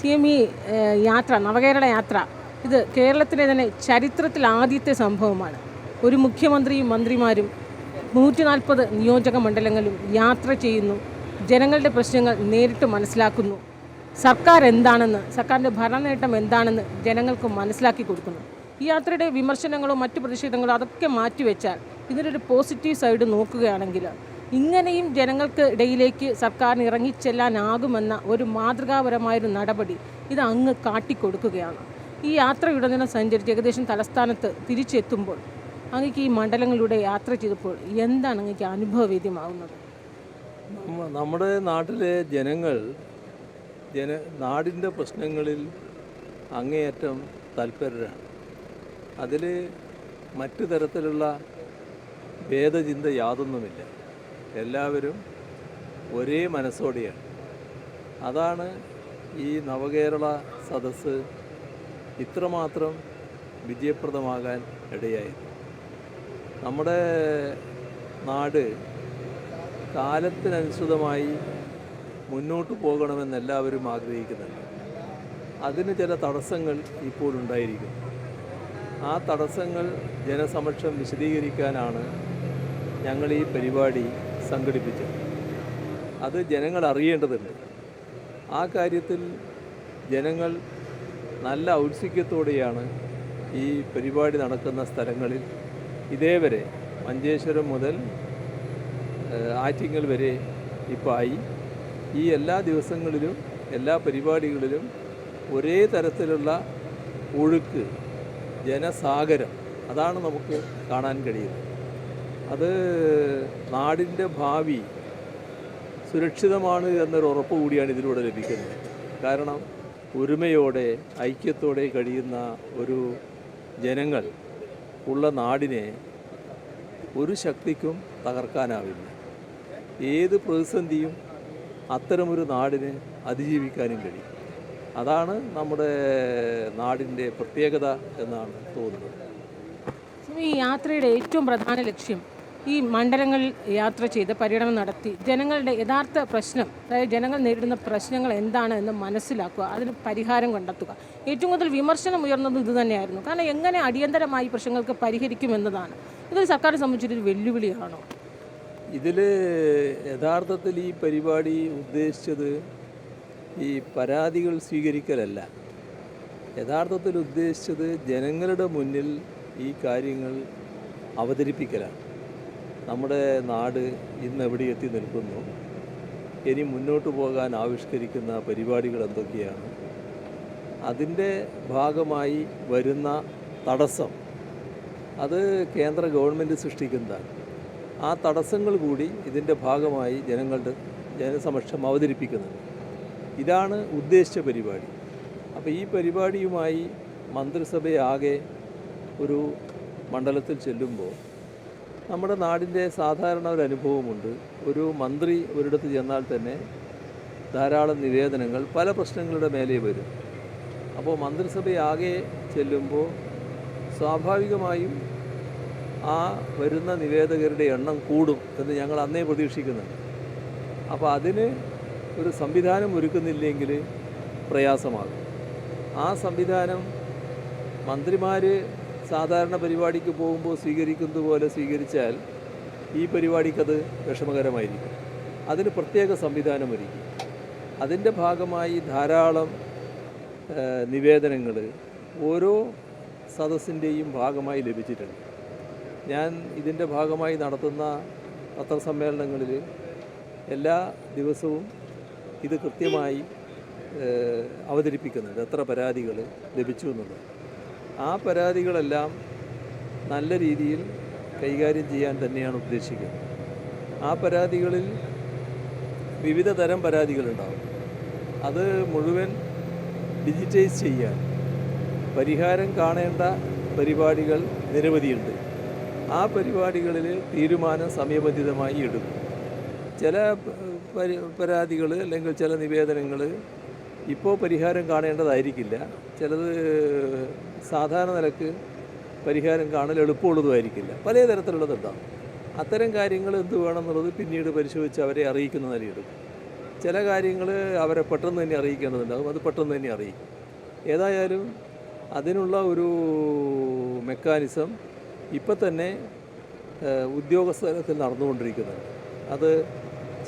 C M ഈ യാത്ര നവകേരള യാത്ര ഇത് കേരളത്തിലെ തന്നെ ചരിത്രത്തിൽ ആദ്യത്തെ സംഭവമാണ്. ഒരു മുഖ്യമന്ത്രിയും മന്ത്രിമാരും നൂറ്റി നാൽപ്പത് നിയോജക മണ്ഡലങ്ങളിലും യാത്ര ചെയ്യുന്നു. ജനങ്ങളുടെ പ്രശ്നങ്ങൾ നേരിട്ട് മനസ്സിലാക്കുന്നു. സർക്കാർ എന്താണെന്ന് സർക്കാരിന്റെ ഭരണനേട്ടം എന്താണെന്ന് ജനങ്ങൾക്ക് മനസ്സിലാക്കി കൊടുക്കുന്നു. ഈ യാത്രയുടെ വിമർശനങ്ങളോ മറ്റു പ്രതിഷേധങ്ങളോ അതൊക്കെ മാറ്റിവെച്ചാൽ ഇതിനൊരു പോസിറ്റീവ് സൈഡ് നോക്കുകയാണെങ്കിൽ ഇങ്ങനെയും ജനങ്ങൾക്ക് ഇടയിലേക്ക് സർക്കാരിന് ഇറങ്ങിച്ചെല്ലാനാകുമെന്ന ഒരു മാതൃകാപരമായൊരു നടപടി ഇത് അങ്ങ് കാട്ടിക്കൊടുക്കുകയാണ്. ഈ യാത്രയുടനീളം സഞ്ചരിച്ച് ഏകദേശം തലസ്ഥാനത്ത് തിരിച്ചെത്തുമ്പോൾ അങ്ങക്ക് ഈ മണ്ഡലങ്ങളിലൂടെ യാത്ര ചെയ്തപ്പോൾ എന്താണ് അങ്ങക്ക് അനുഭവവേദ്യമാകുന്നത്? നമ്മുടെ നാട്ടിലെ ജനങ്ങൾ ജന നാടിന്റെ പ്രശ്നങ്ങളിൽ അങ്ങേയറ്റം താല്പര്യരാണ്. അതിൽ മറ്റു തരത്തിലുള്ള ഭേദചിന്ത യാതൊന്നുമില്ല. എല്ലാവരും ഒരേ മനസ്സോടെയാണ്. അതാണ് ഈ നവകേരള സദസ്സ് ഇത്രമാത്രം വിജയപ്രദമാകാൻ ഇടയായത്. നമ്മുടെ നാട് കാലത്തിനനുസൃതമായി മുന്നോട്ട് പോകണമെന്ന് എല്ലാവരും ആഗ്രഹിക്കുന്നുണ്ട്. അതിന് ചില തടസ്സങ്ങൾ ഇപ്പോൾ ഉണ്ടായിരിക്കുന്നു. ആ തടസ്സങ്ങൾ ജനസമക്ഷം വിശദീകരിക്കാനാണ് ഞങ്ങൾ ഈ പരിപാടി സംഘടിപ്പിച്ചത്. അത് ജനങ്ങൾ അറിയേണ്ടതുണ്ട്. ആ കാര്യത്തിൽ ജനങ്ങൾ നല്ല ഔത്സുക്യത്തോടെയാണ് ഈ പരിപാടി നടക്കുന്ന സ്ഥലങ്ങളിൽ ഇതേവരെ മഞ്ചേശ്വരം മുതൽ ആറ്റിങ്ങൽ വരെ ഇപ്പോൾ ആയി. ഈ എല്ലാ ദിവസങ്ങളിലും എല്ലാ പരിപാടികളിലും ഒരേ തരത്തിലുള്ള ഒഴുക്ക് ജനസാഗരം അതാണ് നമുക്ക് കാണാൻ കഴിയുന്നത്. അത് നാടിന്റെ ഭാവി സുരക്ഷിതമാണ് എന്നൊരു ഉറപ്പ് കൂടിയാണ് ഇതിലൂടെ ലഭിക്കുന്നത്. കാരണം ഒരുമയോടെ ഐക്യത്തോടെ കഴിയുന്ന ഒരു ജനങ്ങൾ ഉള്ള നാടിനെ ഒരു ശക്തിക്കും തകർക്കാനാവില്ല. ഏത് പ്രതിസന്ധിയും അത്തരമൊരു നാടിന് അതിജീവിക്കാനും കഴിയും. അതാണ് നമ്മുടെ നാടിന്റെ പ്രത്യേകത എന്നാണ് തോന്നുന്നത്. ഈ യാത്രയുടെ ഏറ്റവും പ്രധാന ലക്ഷ്യം ഈ മണ്ഡലങ്ങളിൽ യാത്ര ചെയ്ത് പര്യടനം നടത്തി. ജനങ്ങളുടെ യഥാർത്ഥ പ്രശ്നം അതായത് ജനങ്ങൾ നേരിടുന്ന പ്രശ്നങ്ങൾ എന്താണ് എന്ന് മനസ്സിലാക്കുക അതിന് പരിഹാരം കണ്ടെത്തുക. ഏറ്റവും കൂടുതൽ വിമർശനം ഉയർന്നത് ഇത് തന്നെയായിരുന്നു. കാരണം എങ്ങനെ അടിയന്തരമായി പ്രശ്നങ്ങൾക്ക് പരിഹരിക്കുമെന്നതാണ് ഇതൊരു സർക്കാരിനെ സംബന്ധിച്ചൊരു വെല്ലുവിളിയാണോ? ഇതിൽ യഥാർത്ഥത്തിൽ ഈ പരിപാടി ഉദ്ദേശിച്ചത് ഈ പരാതികൾ സ്വീകരിക്കലല്ല. യഥാർത്ഥത്തിൽ ഉദ്ദേശിച്ചത് ജനങ്ങളുടെ മുന്നിൽ ഈ കാര്യങ്ങൾ അവതരിപ്പിക്കലാണ്. നമ്മുടെ നാട് ഇന്ന് എവിടെ എത്തി നിൽക്കുന്നു? ഇനി മുന്നോട്ട് പോകാൻ ആവിഷ്കരിക്കുന്ന പരിപാടികൾ എന്തൊക്കെയാണ്? അതിന്റെ ഭാഗമായി വരുന്ന തടസ്സം. അത് കേന്ദ്ര ഗവൺമെന്റ് സൃഷ്ടിക്കുന്നതാണ്. ആ തടസ്സങ്ങൾ കൂടി ഇതിന്റെ ഭാഗമായി ജനങ്ങളുടെ ജനസമക്ഷം അവതരിപ്പിക്കുന്നത് ഇതാണ് ഉദ്ദേശിച്ച പരിപാടി. അപ്പോൾ ഈ പരിപാടിയുമായി മന്ത്രിസഭയാകെ ഒരു മണ്ഡലത്തിൽ ചെല്ലുമ്പോൾ നമ്മുടെ നാടിന്റെ സാധാരണ ഒരു അനുഭവമുണ്ട്. ഒരു മന്ത്രി ഒരിടത്ത് ചെന്നാൽ തന്നെ ധാരാളം നിവേദനങ്ങൾ പല പ്രശ്നങ്ങളുടെ മേലെ വരും. അപ്പോൾ മന്ത്രിസഭയാകെ ചെല്ലുമ്പോൾ സ്വാഭാവികമായും ആ വരുന്ന നിവേദകരുടെ എണ്ണം കൂടും എന്ന് ഞങ്ങൾ അന്നേ പ്രതീക്ഷിക്കുന്നുണ്ട്. അപ്പോൾ അതിന് ഒരു സംവിധാനം ഒരുക്കുന്നില്ലെങ്കിൽ പ്രയാസമാകും. ആ സംവിധാനം മന്ത്രിമാർ സാധാരണ പരിപാടിക്ക് പോകുമ്പോൾ സ്വീകരിക്കുന്നത് പോലെ സ്വീകരിച്ചാൽ ഈ പരിപാടിക്കത് വിഷമകരമായിരിക്കും. അതിന് പ്രത്യേക സംവിധാനം ഒരുക്കി അതിന്റെ ഭാഗമായി ധാരാളം നിവേദനങ്ങൾ ഓരോ സദസ്സിന്റെയും ഭാഗമായി ലഭിച്ചിട്ടുണ്ട്. ഞാൻ ഇതിന്റെ ഭാഗമായി നടത്തുന്ന പത്രസമ്മേളനങ്ങളിൽ എല്ലാ ദിവസവും ഇത് കൃത്യമായി അവതരിപ്പിക്കുന്നുണ്ട്. എത്ര പരാതികൾ ലഭിച്ചു എന്നുള്ളത്. ആ പരാതികളെല്ലാം നല്ല രീതിയിൽ കൈകാര്യം ചെയ്യാൻ തന്നെയാണ് ഉദ്ദേശിക്കുന്നത്. ആ പരാതികളിൽ വിവിധ തരം പരാതികളുണ്ടാവും. അത് മുഴുവൻ ഡിജിറ്റൈസ് ചെയ്യാൻ പരിഹാരം കാണേണ്ട പരിപാടികൾ നിരവധിയുണ്ട്. ആ പരിപാടികളിൽ തീരുമാനം സമയബന്ധിതമായി എടുക്കും. ചില പരാതികൾ അല്ലെങ്കിൽ ചില നിവേദനങ്ങൾ ഇപ്പോൾ പരിഹാരം കാണേണ്ടതായിരിക്കില്ല. ചിലത് സാധാരണ നിലയ്ക്ക് പരിഹാരം കാണൽ എളുപ്പമുള്ളതുമായിരിക്കില്ല. പല തരത്തിലുള്ളതുണ്ടാകും അത്തരം കാര്യങ്ങൾ എന്ത് വേണമെന്നുള്ളത് പിന്നീട് പരിശോധിച്ച് അവരെ അറിയിക്കുന്ന നിലയെടുക്കും ചില കാര്യങ്ങൾ അവരെ പെട്ടെന്ന് തന്നെ അറിയിക്കേണ്ടതുണ്ടാകും അത് പെട്ടെന്ന് തന്നെ അറിയിക്കും. ഏതായാലും അതിനുള്ള ഒരു മെക്കാനിസം ഇപ്പം തന്നെ ഉദ്യോഗസ്ഥലത്തിൽ നടന്നുകൊണ്ടിരിക്കുന്നുണ്ട്. അത്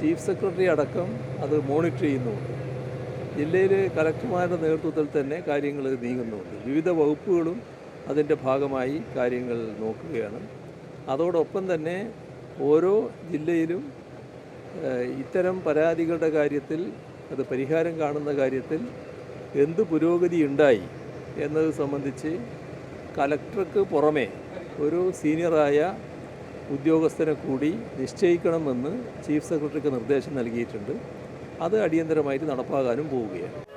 ചീഫ് സെക്രട്ടറി അടക്കം അത് മോണിറ്റർ ചെയ്യുന്നുമുണ്ട് ജില്ലയിൽ കലക്ടർമാരുടെ നേതൃത്വത്തിൽ തന്നെ കാര്യങ്ങൾ നീങ്ങുന്നുണ്ട്. വിവിധ വകുപ്പുകളും അതിന്റെ ഭാഗമായി കാര്യങ്ങൾ നോക്കുകയാണ്. അതോടൊപ്പം തന്നെ ഓരോ ജില്ലയിലും ഇത്തരം പരാതികളുടെ കാര്യത്തിൽ അത് പരിഹാരം കാണുന്ന കാര്യത്തിൽ എന്ത് പുരോഗതി ഉണ്ടായി എന്നത് സംബന്ധിച്ച് കലക്ടർക്ക് പുറമെ ഒരു സീനിയറായ ഉദ്യോഗസ്ഥനെ കൂടി നിശ്ചയിക്കണമെന്ന് ചീഫ് സെക്രട്ടറിക്ക് നിർദ്ദേശം നൽകിയിട്ടുണ്ട്. അത് അടിയന്തരമായിട്ട് നടപ്പാകാനും പോവുകയാണ്.